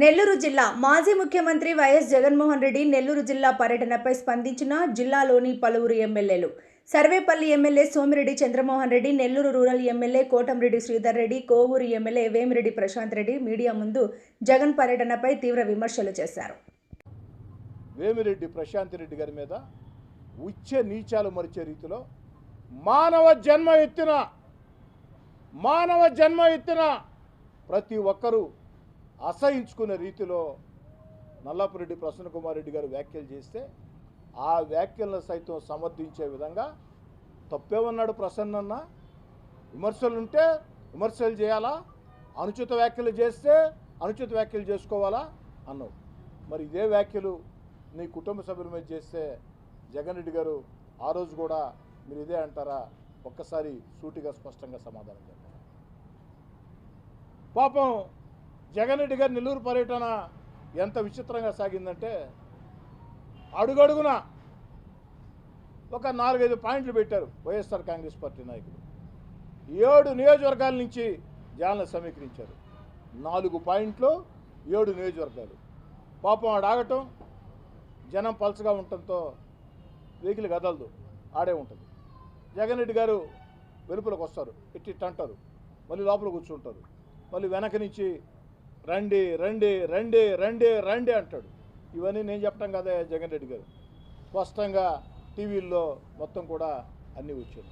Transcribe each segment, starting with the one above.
నెల్లూరు జిల్లా మాజీ ముఖ్యమంత్రి వైఎస్ జగన్మోహన్ రెడ్డి నెల్లూరు జిల్లా పర్యటనపై స్పందించిన జిల్లాలోని పలువురు ఎమ్మెల్యేలు. Sarvepalli MLA Somireddy Chandramohan Reddy Nellore rural MLA Kotamreddy Sridhar Reddy Kovur MLA Vemireddy Prashanth Reddy media ముందు జగన్ పర్యటనపై తీవ్ర విమర్శలు చేశారు. వేమిరెడ్డి ప్రశాంత్ రెడ్డి గారి మీద ఉచ్చ నీచాలు మరిచే రీతిలో మానవ జన్మ ఎత్తిన మానవ జన్మ ఎత్తిన ప్రతి ఒక్కరూ అసహించుకునే రీతిలో నల్లపురెడ్డి ప్రసన్న కుమార్ రెడ్డి గారు వ్యాఖ్యలు చేస్తే ఆ వ్యాఖ్యలను సైతం సమర్థించే విధంగా తప్పేమన్నాడు ప్రసన్నన్న? విమర్శలుంటే విమర్శలు చేయాలా? అనుచిత వ్యాఖ్యలు చేస్తే అనుచిత వ్యాఖ్యలు చేసుకోవాలా? అన్నావు. మరి ఇదే వ్యాఖ్యలు నీ కుటుంబ సభ్యుల మీద చేస్తే జగన్ రెడ్డి గారు ఆ రోజు కూడా మీరు ఇదే అంటారా? ఒక్కసారి సూటిగా స్పష్టంగా సమాధానం చెప్పండి. పాపం జగన్ రెడ్డి గారి నెల్లూరు పర్యటన ఎంత విచిత్రంగా సాగిందంటే అడుగడుగున ఒక నాలుగైదు పాయింట్లు పెట్టారు వైఎస్ఆర్ కాంగ్రెస్ పార్టీ నాయకులు. ఏడు నియోజకవర్గాల నుంచి జనాలను సమీకరించారు. నాలుగు పాయింట్లు ఏడు నియోజకవర్గాలు. పాపం ఆడ ఆగటం జనం పలచగా ఉండటంతో వెహికల్ కదలదు ఆడే ఉంటుంది. జగన్ రెడ్డి గారు వెలుపులకు వస్తారు ఇట్టి అంటారు మళ్ళీ లోపల కూర్చుంటారు. మళ్ళీ వెనక నుంచి రండి రండి రండి రండి రండి అంటాడు. ఇవన్నీ నేను చెప్పడం కదా జగన్ రెడ్డి గారు. స్పష్టంగా టీవీల్లో మొత్తం కూడా అన్నీ వచ్చాయి.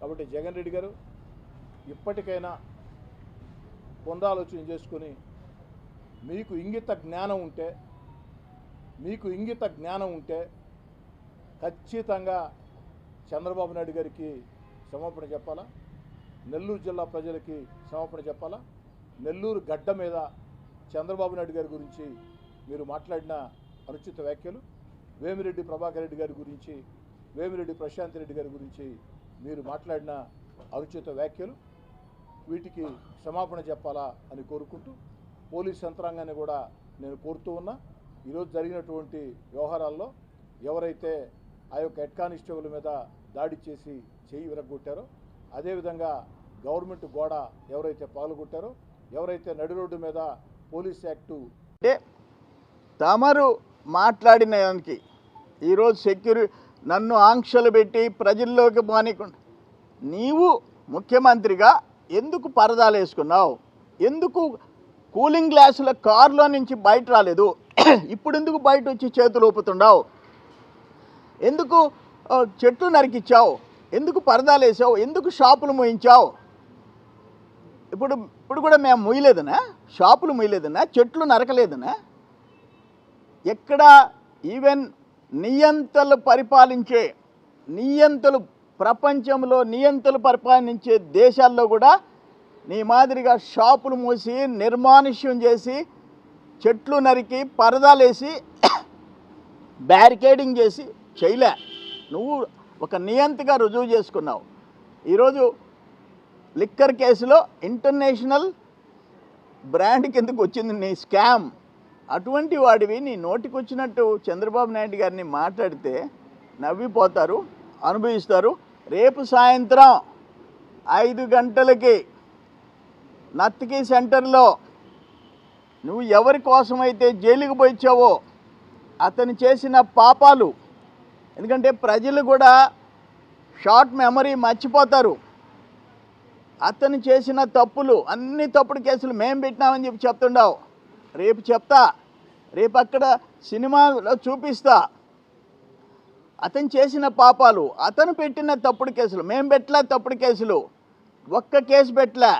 కాబట్టి జగన్ రెడ్డి గారు ఇప్పటికైనా పునరాలోచన చేసుకొని మీకు ఇంగిత జ్ఞానం ఉంటే మీకు ఇంగిత జ్ఞానం ఉంటే ఖచ్చితంగా చంద్రబాబు నాయుడు గారికి క్షమాపణ చెప్పాలా? నెల్లూరు జిల్లా ప్రజలకి క్షమాపణ చెప్పాలా? నెల్లూరు గడ్డ మీద చంద్రబాబు నాయుడు గారి గురించి మీరు మాట్లాడిన అనుచిత వ్యాఖ్యలు వేమిరెడ్డి ప్రభాకర్ రెడ్డి గారి గురించి వేమిరెడ్డి ప్రశాంత్ రెడ్డి గారి గురించి మీరు మాట్లాడిన అనుచిత వ్యాఖ్యలు వీటికి క్షమాపణ చెప్పాలా అని కోరుకుంటూ పోలీస్ యంత్రాంగాన్ని కూడా నేను కోరుతూ ఉన్నా. ఈరోజు జరిగినటువంటి వ్యవహారాల్లో ఎవరైతే ఆ యొక్క హెడ్ కానిస్టేబుల్ మీద దాడి చేసి చేయి విరగొట్టారో అదేవిధంగా గవర్నమెంట్ గోడ ఎవరైతే పాల్గొట్టారో ఎవరైతే నడి రోడ్డు మీద పోలీస్ యాక్టు అంటే తమరు మాట్లాడిన దానికి ఈరోజు సెక్యూరి నన్ను ఆంక్షలు పెట్టి ప్రజల్లోకి మానికుండా నీవు ముఖ్యమంత్రిగా ఎందుకు పరదాలు వేసుకున్నావు? ఎందుకు కూలింగ్ గ్లాసుల కారులో నుంచి బయట రాలేదు? ఇప్పుడు ఎందుకు బయట వచ్చి చేతులు ఊపుతున్నావు? ఎందుకు చెట్లు నరికిచ్చావు? ఎందుకు పరదాలు వేసావు? ఎందుకు షాపులు మోయించావు? ఇప్పుడు ఇప్పుడు కూడా మేము ముయ్యలేదనా? షాపులు ముయ్యలేదనా? చెట్లు నరకలేదనా? ఎక్కడ ఈవెన్ నియంతలు పరిపాలించే నియంతలు ప్రపంచంలో నియంతలు పరిపాలించే దేశాల్లో కూడా నీ మాదిరిగా షాపులు మూసి నిర్మానుష్యం చేసి చెట్లు నరికి పరదాలేసి బ్యారికేడింగ్ చేసి చేయలే. నువ్వు ఒక నియంతగా రుజువు చేసుకున్నావు. ఈరోజు లిక్కర్ కేసులో ఇంటర్నేషనల్ బ్రాండ్ కిందకు వచ్చింది నీ స్కామ్? అటువంటి వాడివి నీ నోటికి వచ్చినట్టు చంద్రబాబు నాయుడు గారిని మాట్లాడితే నవ్విపోతారు అనుభవిస్తారు. రేపు సాయంత్రం ఐదు గంటలకి నత్తికి సెంటర్లో నువ్వు ఎవరి కోసమైతే జైలుకి పోయిచ్చావో అతను చేసిన పాపాలు. ఎందుకంటే ప్రజలు కూడా షార్ట్ మెమరీ మర్చిపోతారు. అతను చేసిన తప్పులు అన్ని తప్పుడు కేసులు మేము పెట్టినామని చెప్పి చెప్తుండవు. రేపు చెప్తా. రేపు అక్కడ సినిమాలో చూపిస్తా. అతను చేసిన పాపాలు అతను పెట్టిన తప్పుడు కేసులు మేము పెట్టలే తప్పుడు కేసులు. ఒక్క కేసు పెట్టలే.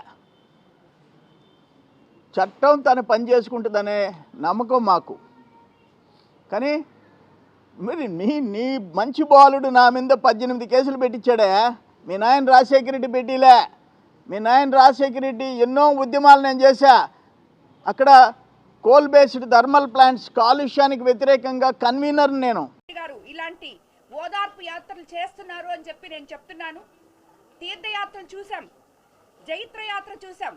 చట్టం తను పని చేసుకుంటుందనే నమ్మకం మాకు. కానీ మరి నీ నీ మంచి బాలుడు నా మీద పద్దెనిమిది కేసులు పెట్టించాడే మీ నాయన రాజశేఖర రెడ్డి పెట్టిలే. మీ నాయన రాజశేఖర రెడ్డి ఎన్నో ఉద్యమాలు నేను చేశా. అక్కడ కోల్ బేస్డ్ థర్మల్ ప్లాంట్స్ కాలుష్యానికి వ్యతిరేకంగా కన్వీనర్ నేను. గారు ఇలాంటి ఓదార్పు యాత్రలు చేస్తున్నారు అని చెప్పి నేను చెప్తున్నాను. తీర్థయాత్రలు చూసాం జైత్ర యాత్ర చూసాం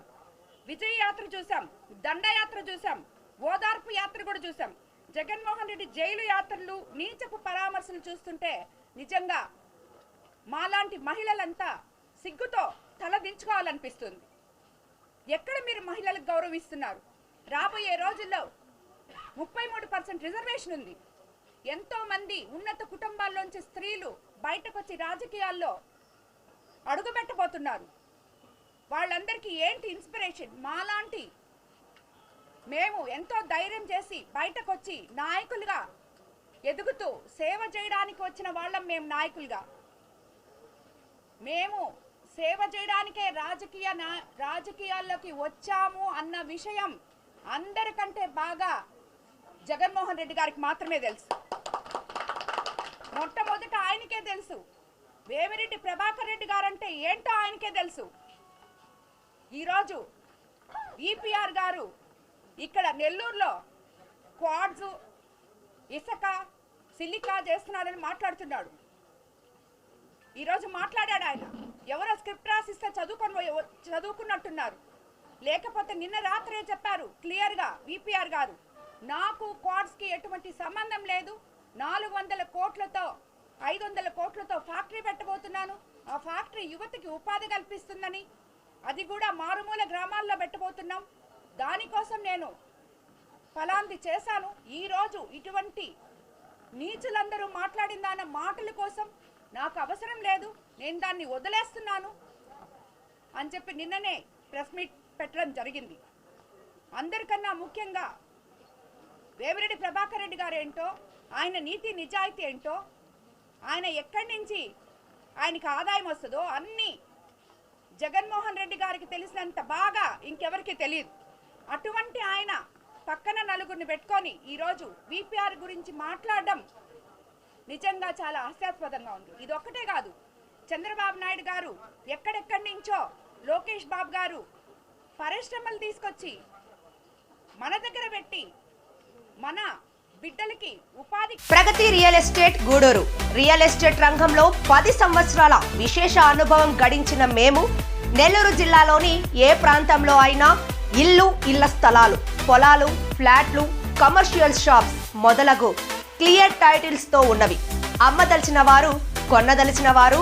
విజయ యాత్ర చూసాం దండయాత్ర చూసాం ఓదార్పు యాత్ర కూడా చూసాం జగన్మోహన్ రెడ్డి జైలు యాత్రలు నీచపు పరామర్శలు చూస్తుంటే నిజంగా మాలాంటి మహిళలంతా సిగ్గుతో తలదించుకోవాలనిపిస్తుంది. ఎక్కడ మీరు మహిళలకు గౌరవిస్తున్నారు? రాబోయే రోజుల్లో ముప్పై మూడు పర్సెంట్ రిజర్వేషన్ ఉంది. ఎంతో మంది ఉన్నత కుటుంబాల్లోంచి స్త్రీలు బయటకు వచ్చి రాజకీయాల్లో అడుగుపెట్టబోతున్నారు. వాళ్ళందరికీ ఏంటి ఇన్స్పిరేషన్? మాలాంటి మేము ఎంతో ధైర్యం చేసి బయటకు వచ్చి నాయకులుగా ఎదుగుతూ సేవ చేయడానికి వచ్చిన వాళ్ళం మేము నాయకులుగా. మేము సేవ చేయడానికే రాజకీయ నా- రాజకీయాల్లోకి వచ్చాము అన్న విషయం అందరికంటే బాగా జగన్మోహన్ రెడ్డి గారికి మాత్రమే తెలుసు. మొట్టమొదట ఆయనకే తెలుసు. వేమిరెడ్డి ప్రభాకర్ రెడ్డి గారంటే ఏంటో ఆయనకే తెలుసు. ఈరోజు ఈపీఆర్ గారు ఇక్కడ నెల్లూరులో క్వాడ్స్ ఇసుక సిలికా చేస్తున్నాడని మాట్లాడుతున్నాడు. ఈరోజు మాట్లాడాడు ఆయన. ఎవరో స్క్రిప్ట్ రాసిస్తే చదువుకొని చదువుకున్నట్టున్నారు. లేకపోతే నిన్న రాత్రే చెప్పారు క్లియర్గా విపిఆర్ గారు నాకు క్వాడ్స్కి ఎటువంటి సంబంధం లేదు. నాలుగు వందల కోట్లతో ఐదు వందల కోట్లతో ఫ్యాక్టరీ పెట్టబోతున్నాను. ఆ ఫ్యాక్టరీ యువతకి ఉపాధి కల్పిస్తుందని అది కూడా మారుమూల గ్రామాల్లో పెట్టబోతున్నాం. దానికోసం నేను ఫలాంది చేశాను. ఈరోజు ఇటువంటి నీచులందరూ మాట్లాడిన దాని మాటల కోసం నాకు అవసరం లేదు. నేను దాన్ని వదిలేస్తున్నాను అని చెప్పి నిన్ననే ప్రెస్ మీట్ పెట్టడం జరిగింది. అందరికన్నా ముఖ్యంగా వేమిరెడ్డి ప్రభాకర్ రెడ్డి గారు ఏంటో ఆయన నీతి నిజాయితీ ఏంటో ఆయన ఎక్కడి నుంచి ఆయనకి ఆదాయం వస్తుందో అన్నీ జగన్మోహన్ రెడ్డి గారికి తెలిసినంత బాగా ఇంకెవరికి తెలియదు. అటువంటి ఆయన పక్కన నలుగురిని పెట్టుకొని ఈరోజు విపిఆర్ గురించి మాట్లాడడం నిజంగా చాలా హాస్యాస్పదంగా ఉంది. ఇది ఒక్కటే కాదు చంద్రబాబు నాయుడు గారు ఎక్కడెక్కడి నుంచో లోకేష్ బాబు గారు పరిశ్రమలు తీసుకొచ్చి మన దగ్గర పెట్టి మన బిడ్డలకి ఉపాధి Pragathi real estate Gudur. Real estate రంగంలో పది సంవత్సరాల విశేష అనుభవం గడించిన మేము నెల్లూరు జిల్లాలోని ఏ ప్రాంతంలో అయినా ఇల్లు ఇళ్ళ స్థలాలు పొలాలు ఫ్లాట్లు కమర్షియల్ షాప్స్ మొదలగు క్లియర్ టైటిల్స్తో ఉన్నవి. అమ్మదలిచిన వారు కొన్నదలిచిన వారు